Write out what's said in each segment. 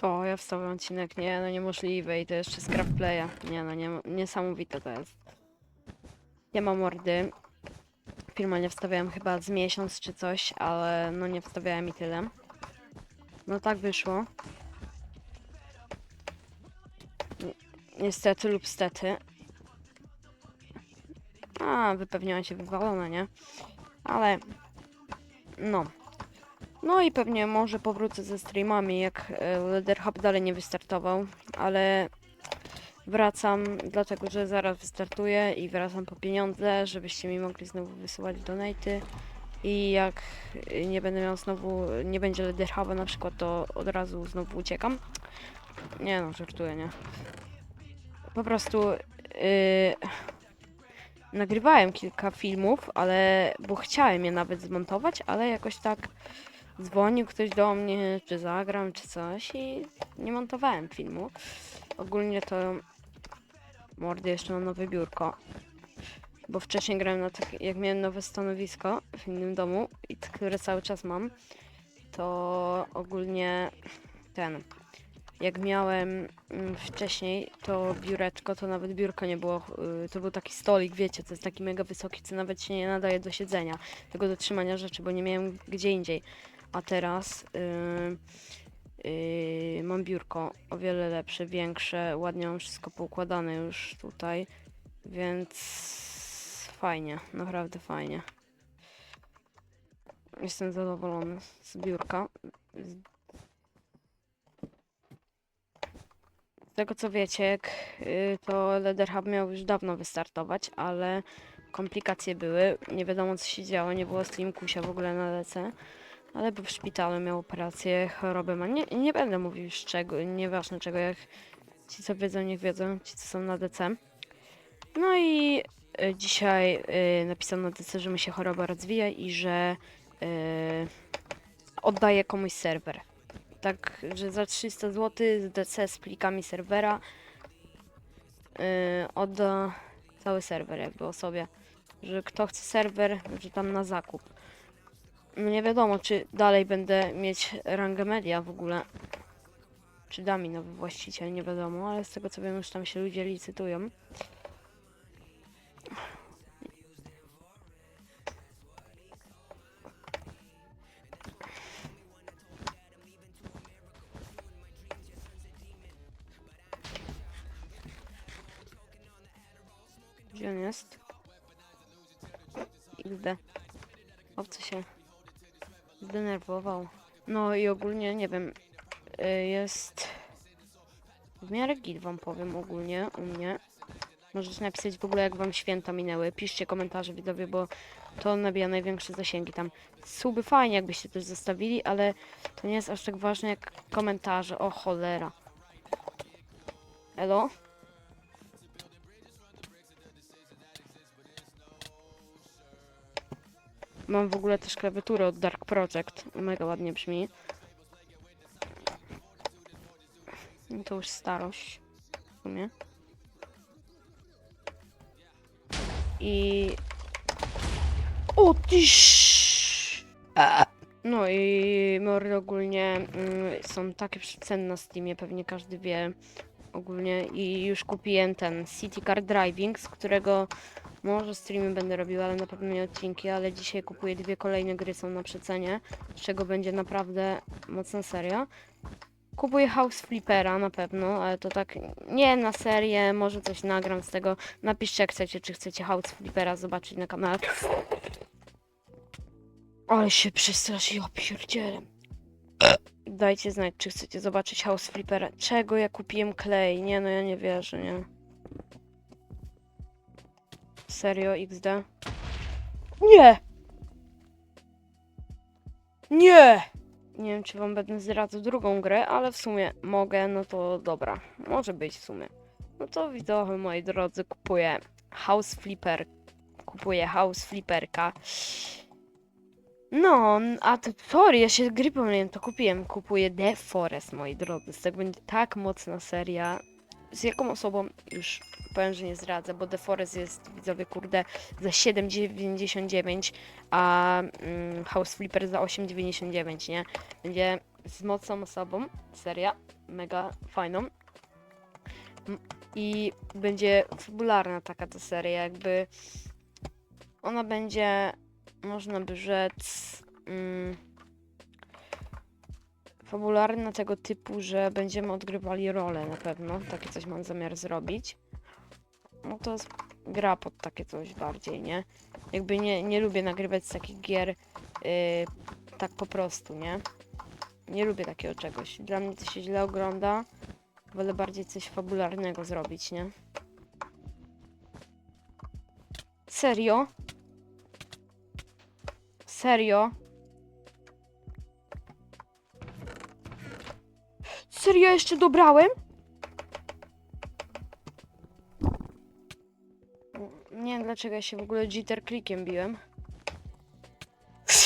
Co? Ja wstawiam odcinek? Nie, no niemożliwe i to jeszcze z Craftplaya. Nie no, nie, niesamowite to jest. Ja mam mordy. Filmu nie wstawiałem chyba z miesiąc czy coś, ale no nie wstawiałem i tyle. No tak wyszło. Ni- Niestety lub stety. A, wypewniała się wywalona, nie? Ale... No. No i pewnie może powrócę ze streamami, jak e, Leather Hub dalej nie wystartował, ale wracam dlatego, że zaraz wystartuję i wracam po pieniądze, żebyście mi mogli znowu wysyłać donaty i jak nie będę miał znowu, nie będzie Leather Huba na przykład, to od razu znowu uciekam. Nie no, żartuję, nie. Po prostu yy, nagrywałem kilka filmów, ale bo chciałem je nawet zmontować, ale jakoś tak dzwonił ktoś do mnie, czy zagram, czy coś i nie montowałem filmu. Ogólnie to mordy jeszcze mam nowe biurko. Bo wcześniej grałem na tak, jak miałem nowe stanowisko w innym domu, i które cały czas mam, to ogólnie ten. Jak miałem mm, wcześniej to biureczko, to nawet biurko nie było. y, To był taki stolik, wiecie, to jest taki mega wysoki, co nawet się nie nadaje do siedzenia, tego do trzymania rzeczy, bo nie miałem gdzie indziej. A teraz yy, yy, mam biurko o wiele lepsze, większe, ładnie mam wszystko poukładane już tutaj, więc fajnie, naprawdę fajnie. Jestem zadowolony z biurka. Z tego co wiecie, yy, to Leather Hub miał już dawno wystartować, ale komplikacje były, nie wiadomo co się działo, nie było Slimkusia w ogóle na DC. Ale był w szpitalu, miał operację, chorobę ma. Nie, nie będę mówił już czego, nieważne czego, jak ci co wiedzą, niech wiedzą, ci co są na DC. No i y, dzisiaj y, napisano na DC, że mu się choroba rozwija i że y, oddaje komuś serwer. Tak, że za 300 zł z DC z plikami serwera y, odda cały serwer jakby osobie. Że kto chce serwer, że tam na zakup. No nie wiadomo, czy dalej będę mieć rangę media w ogóle. Czy da mi nowy właściciel, nie wiadomo, ale z tego co wiem, już tam się ludzie licytują. Gdzie on jest? XD. Obcy się zdenerwował. No i ogólnie, nie wiem, y, jest w miarę git wam powiem ogólnie u mnie. Możecie napisać w ogóle jak wam święta minęły. Piszcie komentarze widzowie, bo to nabija największe zasięgi tam. Suby fajnie jakbyście też zostawili, ale to nie jest aż tak ważne jak komentarze. O cholera. Elo? Mam w ogóle też klawiaturę od Dark Project. Mega ładnie brzmi. No To już starość. W sumie. I... O tyś! No i mordy ogólnie mm, są takie ceny na Steamie, pewnie każdy wie ogólnie i już kupiłem ten City Car Driving, z którego może streamy będę robiła, ale na pewno nie odcinki, ale dzisiaj kupuję dwie kolejne gry, są na przecenie, z czego będzie naprawdę mocna seria. Kupuję House Flippera na pewno, ale to tak nie na serię, może coś nagram z tego. Napiszcie jak chcecie, czy chcecie House Flippera zobaczyć na kanale. Ale się przestraszy, ja pierdzielę. Dajcie znać, czy chcecie zobaczyć House Flippera. Czego ja kupiłem klej? Nie no, ja nie wierzę, nie. Serio, XD? Nie! Nie! Nie wiem, czy wam będę zdradzał drugą grę, ale w sumie mogę, no to dobra. Może być w sumie. No to widzowie, moi drodzy, kupuję House Flipper. Kupuję House Flipperka. No, a to sorry, ja się gry pomyliłem, to kupiłem. Kupuję The Forest, moi drodzy. Z tego będzie tak mocna seria. Z jaką osobą już powiem, że nie zdradzę, bo The Forest jest, widzowie, kurde, za 7,99, a mm, House Flipper za 8,99, nie? Będzie z mocną osobą, seria, mega fajną. I będzie fabularna taka ta seria, jakby ona będzie, można by rzec, mm, fabularna tego typu, że będziemy odgrywali rolę na pewno, takie coś mam zamiar zrobić. No to jest gra pod takie coś bardziej, nie? Jakby nie, nie lubię nagrywać z takich gier yy, tak po prostu, nie? Nie lubię takiego czegoś. Dla mnie to się źle ogląda. Wolę bardziej coś fabularnego zrobić, nie? Serio? Serio? Serio jeszcze dobrałem? Nie wiem dlaczego ja się w ogóle jitter clickiem biłem.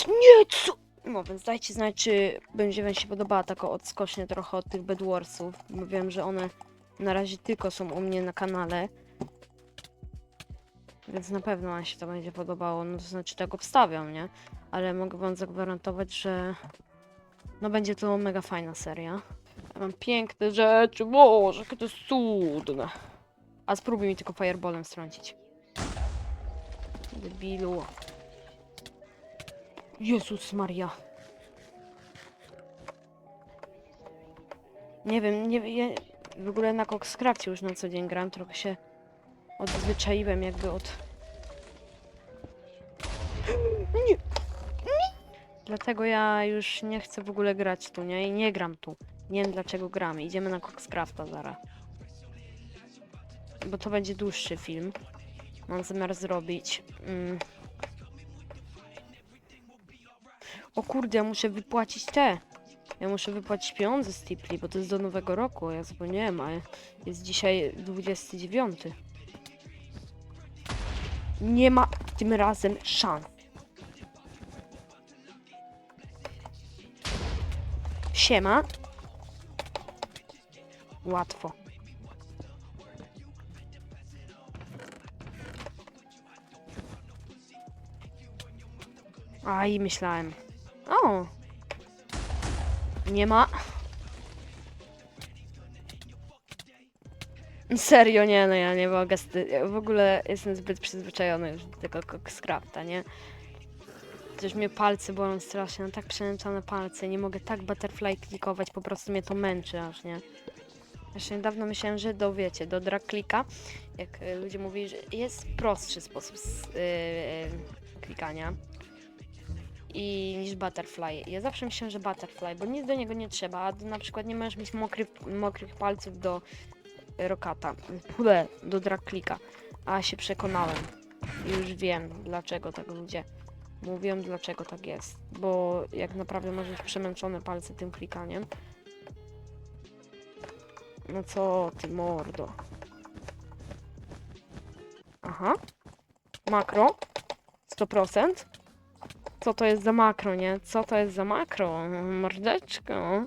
Nie, co? No więc dajcie znać, czy będzie wam się podobała taka odskocznie trochę od tych Bedwarsów. Bo wiem, że one na razie tylko są u mnie na kanale. Więc na pewno wam się to będzie podobało. No to znaczy tak obstawiam, nie? Ale mogę wam zagwarantować, że no będzie to mega fajna seria. Mam piękne rzeczy, boże, jakie to jest cudne. A spróbuj mi tylko fireballem strącić. Debilu. Jezus Maria. Nie wiem, nie wiem, ja w ogóle na Coxcrafcie już na co dzień gram, trochę się odzwyczaiłem jakby od... Nie! Dlatego ja już nie chcę w ogóle grać tu, nie? I nie gram tu. Nie wiem dlaczego gramy. Idziemy na Coxcrafta zaraz. Bo to będzie dłuższy film. Mam zamiar zrobić. Mm. O kurde, ja muszę wypłacić te. Ja muszę wypłacić pieniądze z Tipli, bo to jest do nowego roku. Ja zapomniałem, a jest dzisiaj 29. Nie ma tym razem szans. Siema. Łatwo. Aj, myślałem. O! Nie ma. Serio, nie, no ja nie mogę. ja W ogóle jestem zbyt przyzwyczajony już do tego Coxcrafta, nie? Przecież mnie palce bolą strasznie, mam tak przemęczone palce, nie mogę tak butterfly klikować, po prostu mnie to męczy aż, nie? Jeszcze niedawno myślałem, że do, wiecie, do drag klika, jak y, ludzie mówili, że jest prostszy sposób z, y, y, klikania i niż butterfly. Ja zawsze myślałem, że butterfly, bo nic do niego nie trzeba, a na przykład nie możesz mieć mokrych, mokrych palców do rokata, Pule, do drag klika, a się przekonałem. I już wiem, dlaczego tak ludzie mówią, dlaczego tak jest, bo jak naprawdę masz już przemęczone palce tym klikaniem, no co ty mordo. Aha. Makro. 100%. Co to jest za makro, nie? Co to jest za makro? Mordeczko.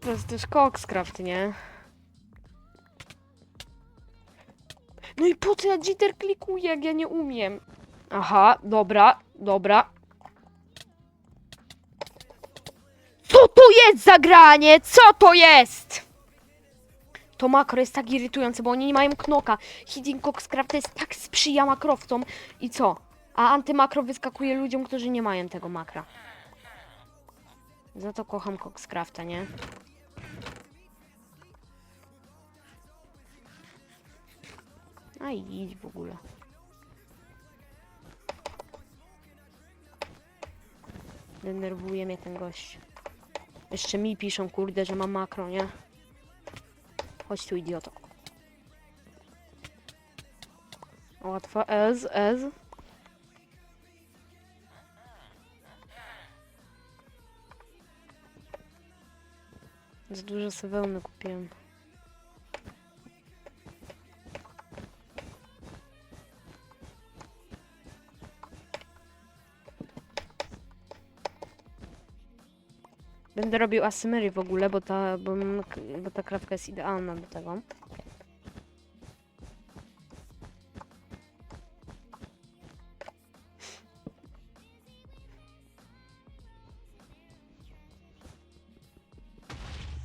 To jest też Coxcraft, nie? No i po co ja jitter klikuję, jak ja nie umiem? Aha, dobra, dobra. Co to jest za granie? Co to jest? To makro jest tak irytujące, bo oni nie mają knoka. Hidden Coxcraft jest tak sprzyja makrowcom. I co? A antymakro wyskakuje ludziom, którzy nie mają tego makra. Za to kocham Coxcrafta, nie? A idź w ogóle. Denerwuje mnie ten gość. Jeszcze mi piszą, kurde, że mam makro, nie? Chodź tu, idioto. Łatwa, ez, ez. Za dużo sobie wełny kupiłem. Będę robił asymerię w ogóle, bo ta, bo, bo ta krawka jest idealna do tego.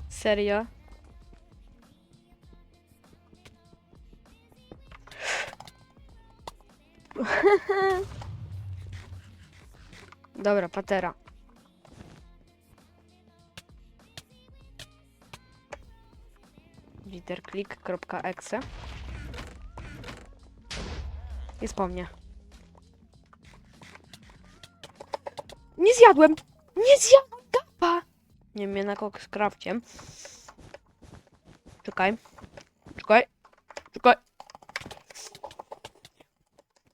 Serio? Dobra, patera. literklik.exe Jest po mnie. Nie zjadłem! Nie zjadłem gapa! Nie wiem, jednak ok z krawciem. Czekaj. Czekaj. Czekaj.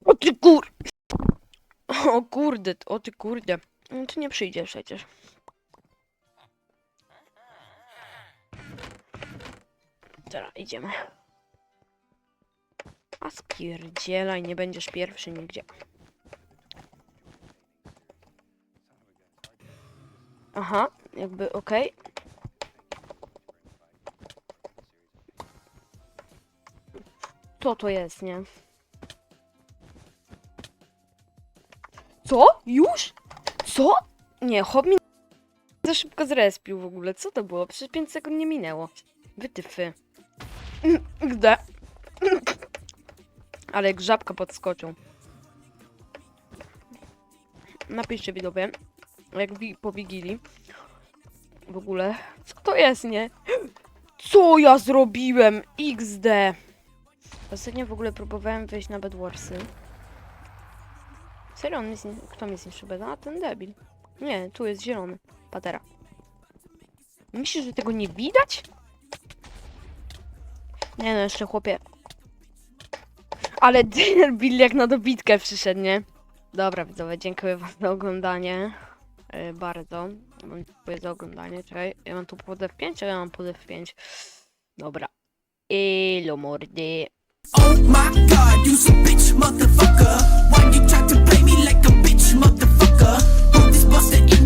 O ty kur... O kurde, o ty kurde. No ty nie przyjdzie przecież. Teraz idziemy. A spierdzielaj, nie będziesz pierwszy nigdzie. Aha, jakby okej. Co to jest, nie? Co? Już? Co? Nie, hop mi za szybko zrespił w ogóle. Co to było? Przecież 5 sekund nie minęło. Wytyfy. Gdzie? Ale jak żabka pod skoczą. Napiszcie widzowie, jak wi po Wigilii. W ogóle, co to jest, nie? Co ja zrobiłem? XD. Ostatnio w ogóle próbowałem wejść na Bedwarsy. Serio, on jest kto mi zniszczył beda? A ten debil. Nie, tu jest zielony. Patera. Myślisz, że tego nie widać? Nie no, jeszcze chłopie. Ale Diner Bill jak na dobitkę przyszedł, nie? Dobra, widzowie, dziękuję wam za oglądanie. Yy, bardzo. Dziękuję za oglądanie. Czekaj, ja mam tu pod F5, ale ja mam pod F5. Dobra. Ilu mordy. Oh my god, you a bitch motherfucker. Why you try to play me like a bitch motherfucker? Hold this busted